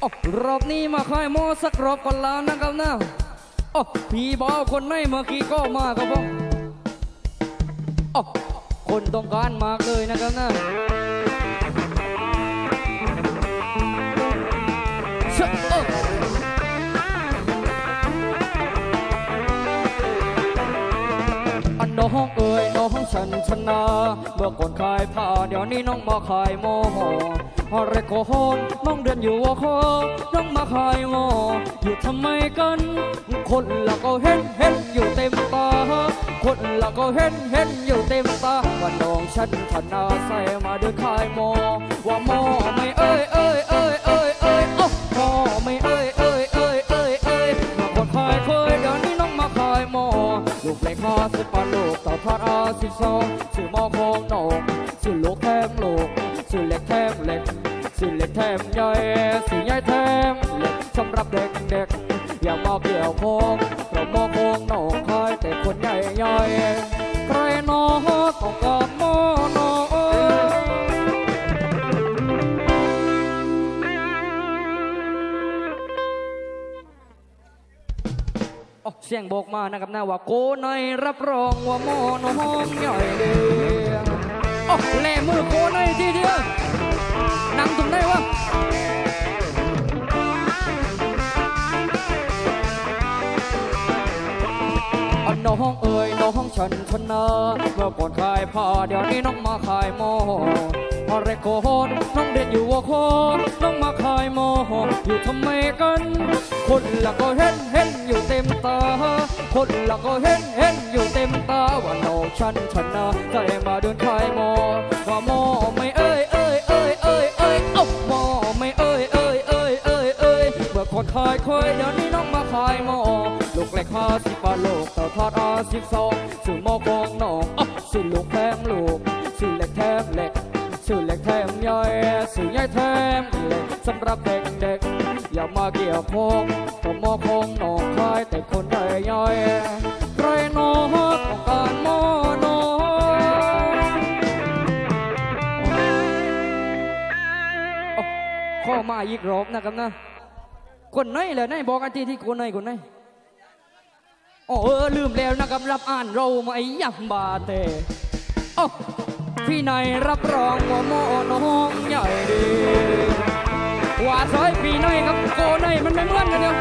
โอ้รอบนี้มาค่ายโมสักรอบก่อนแล้วนะครับนะโอ้พี่บาวคนไหนเมื่อกี้ก็มาครับผมโอ้คนต้องการมากเลยนะครับนะเชอะเอ้ออันน้องเอ๋ยน้อง ฉันชนะ เมื่อก่อนขายผ้าเดี๋ยวนี้น้องมาขายโมโหอะเรโกหนน้องเดินอยู่วอคอน้องมาขายโมอยู่ทำไมกัน คนละก็เห็นเห็นอยู่เต็มตา คนละก็เห็นเห็นอยู่เต็มตาว่าน้องฉันชนะใส่มาเดินขาย เล็กสื่อเล็กแทมใหญ่สื่อใหญ่แทมเล็กสำหรับเด็กเด็กๆอย่ามาเกี่ยวโคง เสียงบอกมานะครับนะว่าโกในรับรองว่าหมอน้องใหญ่เดียวอ๋อแล่มือโกในทีเดียวนั่งตรงไหนวะอันน้องเอ๋ยน้องฉันชนะเมื่อก่อนขายผ้าเดี๋ยวนี้น้องมาขายโม อะไรโกหนน้องเด่นอยู่ว่าโคน้องมาขายโมอยู่ทำไมกัน คนละก็เห็นเห็นอยู่เต็มตา คนละก็เห็นเห็นอยู่เต็มตาว่าน้องฉันชนะใจมาเดินขายโมว่าโมไม่เอ้ยเอ้ยเอ้ยเอ้ยเอ้ยเอ้าโมไม่เอ้ยเอ้ยเอ้ยเอ้ยเอ้ยเมื่อก่อนขายเคยเดี๋ยวนี้น้องมาขายโมลูกเล็กห้าสิบบาทลูกต่าทอดอาสิบสองสื่อมอกองหนองอ๊ะสื่อลูกแทมลูกสื่อเล็กแทมเล็ก สื่อเล็กแทมย่อยสื่อใหญ่แทมเล็กสำหรับเด็กๆ อย่ามาเกี่ยวพงกับหมอกองหนองคายแต่คนใหญ่ย่อยใครหนอต้องการมอหนอข้อมาอีกรอบนะครับนะ คนไหนเลยไหนบอกกันทีที่คนไหนคนไหนโอ้เออลืมแล้วนะครับรับอ่านเราไม่ยับบาเตโอ้ พี่นายรับรองว่าโมน้องใหญ่ดีว่าซอยพี่นายกับโกนายมันไม่เหมือนกันเดียว